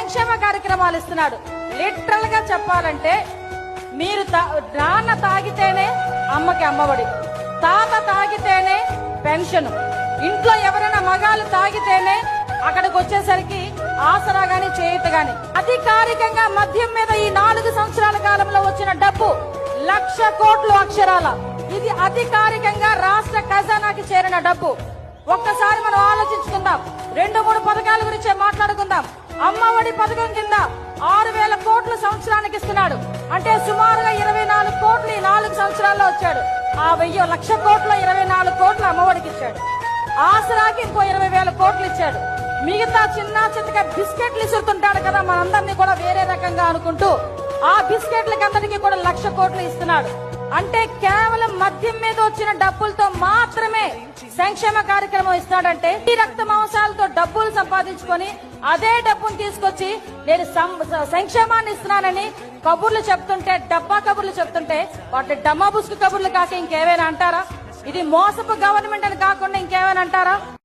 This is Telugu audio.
సంక్షేమ కార్యక్రమాలు ఇస్తున్నాడు. లిటరల్గా చెప్పాలంటే మీరు తా- నాన్న తాగితేనే అమ్మకి అమ్మఒడి తాత తాగితేనే పెన్షన్ ఇంట్లో ఎవరైనా మగాళ్ళు తాగితేనే అక్కడికి వచ్చేసరికి ఆసరా గాని చేయుత గాని అధికారికంగా మద్యం మీద ఈ నాలుగు సంవత్సరాల కాలంలో వచ్చిన డబ్బు లక్ష కోట్లు అక్షరాల. ఇది అధికారికంగా రాష్ట్ర ఖజానాకి చేరిన డబ్బు. ఒక్కసారి మనం ఆలోచించుకుందాం. రెండు మూడు పథకాల గురించే మాట్లాడుకుందాం. అమ్మఒడి పథకం కింద ఆరు వేల కోట్లు సంవత్సరానికి ఇస్తున్నాడు. అంటే సుమారుగా ఇరవై నాలుగు కోట్లు ఈ నాలుగు సంవత్సరాల్లో వచ్చాడు. ఆ వెయ్యి లక్ష కోట్ల ఇరవై నాలుగు కోట్లు అమ్మఒడికి ఇచ్చాడు. ఆసరాకి ఇంకో ఇరవై వేల కోట్లు ఇచ్చాడు. మిగతా చిన్న చిన్నగా బిస్కెట్లు ఇసురుతుంటాడు కదా మనందరినీ కూడా వేరే రకంగా అనుకుంటూ ఆ బిస్కెట్లకి అందరికీ కూడా లక్ష కోట్లు ఇస్తున్నాడు. అంటే కేవలం మద్యం మీద వచ్చిన డబ్బులతో మాత్రమే సంక్షేమ కార్యక్రమం ఇస్తాడంటే ఈ రక్త మాంసాలతో డబ్బులు సంపాదించుకొని అదే డబ్బును తీసుకొచ్చి నేను సం- సంక్షేమాన్ని ఇస్తున్నానని కబుర్లు చెప్తుంటే డబ్బా కబుర్లు చెప్తుంటే వాటి డమ్మా బుసుకు కబుర్లు కాక ఇంకేమైనా అంటారా? ఇది మోసపు గవర్నమెంట్ అని కాకుండా ఇంకేమైనా అంటారా?